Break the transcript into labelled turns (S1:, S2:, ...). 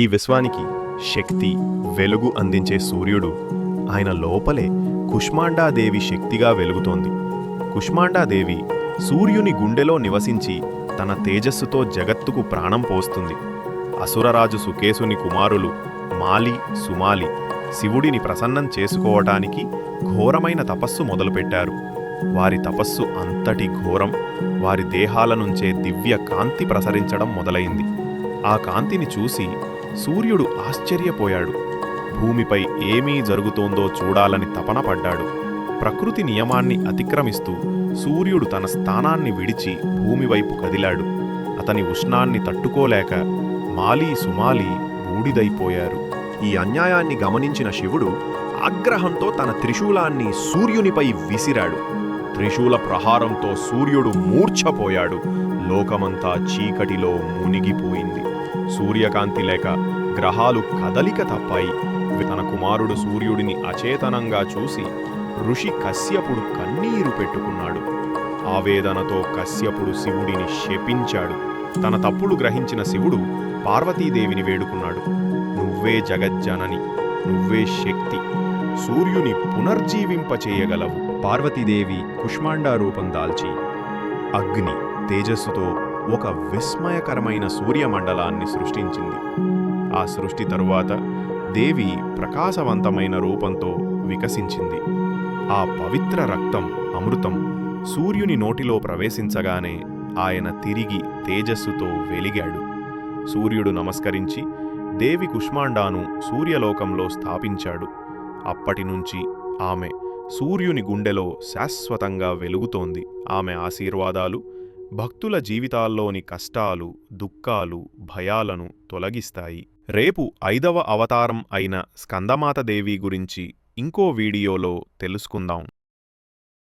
S1: ఈ విశ్వానికి శక్తి వెలుగు అందించే సూర్యుడు ఆయన లోపలే కుష్మాండాదేవి శక్తిగా వెలుగుతోంది. కుష్మాండాదేవి సూర్యుని గుండెలో నివసించి తన తేజస్సుతో జగత్తుకు ప్రాణం పోస్తుంది. అసురరాజు సుకేసుని కుమారులు మాలి సుమాలి శివుడిని ప్రసన్నం చేసుకోవటానికి ఘోరమైన తపస్సు మొదలుపెట్టారు. వారి తపస్సు అంతటి ఘోరం వారి దేహాల నుంచే దివ్య కాంతి ప్రసరించడం మొదలైంది. ఆ కాంతిని చూసి సూర్యుడు ఆశ్చర్యపోయాడు. భూమిపై ఏమీ జరుగుతోందో చూడాలని తపనపడ్డాడు ప్రకృతి నియమాన్ని అతిక్రమిస్తూ సూర్యుడు తన స్థానాన్ని విడిచి భూమివైపు కదిలాడు. అతని ఉష్ణాన్ని తట్టుకోలేక మాలీ సుమాలి బూడిదైపోయారు. ఈ అన్యాయాన్ని గమనించిన శివుడు ఆగ్రహంతో తన త్రిశూలాన్ని సూర్యునిపై విసిరాడు. త్రిశూల ప్రహారంతో సూర్యుడు మూర్ఛపోయాడు. లోకమంతా చీకటిలో మునిగిపోయింది. సూర్యకాంతి లేక గ్రహాలు కదలిక తప్పాయి. తన కుమారుడు సూర్యుడిని అచేతనంగా చూసి ఋషి కశ్యపుడు కన్నీరు పెట్టుకున్నాడు. ఆవేదనతో కశ్యపుడు శివుడిని శపించాడు. తన తప్పుడు గ్రహించిన శివుడు పార్వతీదేవిని వేడుకున్నాడు. నువ్వే జగజ్జనని నువ్వే శక్తి. సూర్యుని పునర్జీవింపచేయగలవు పార్వతీదేవి కుష్మాండా రూపం దాల్చి అగ్ని తేజస్సుతో ఒక విస్మయకరమైన సూర్యమండలాన్ని సృష్టించింది. ఆ సృష్టి తరువాత దేవి ప్రకాశవంతమైన రూపంతో వికసించింది. ఆ పవిత్ర రక్తం అమృతం సూర్యుని నోటిలో ప్రవేశించగానే ఆయన తిరిగి తేజస్సుతో వెలిగాడు. సూర్యుడు నమస్కరించి దేవి కుష్మాండాను సూర్యలోకంలో స్థాపించాడు. అప్పటినుంచి ఆమె సూర్యుని గుండెలో శాశ్వతంగా వెలుగుతోంది. ఆమె ఆశీర్వాదాలు భక్తుల జీవితాల్లోని కష్టాలు దుఃఖాలు భయాలను తొలగిస్తాయి. రేపు ఐదవ అవతారం అయిన స్కందమాతదేవి గురించి ఇంకో వీడియోలో తెలుసుకుందాం.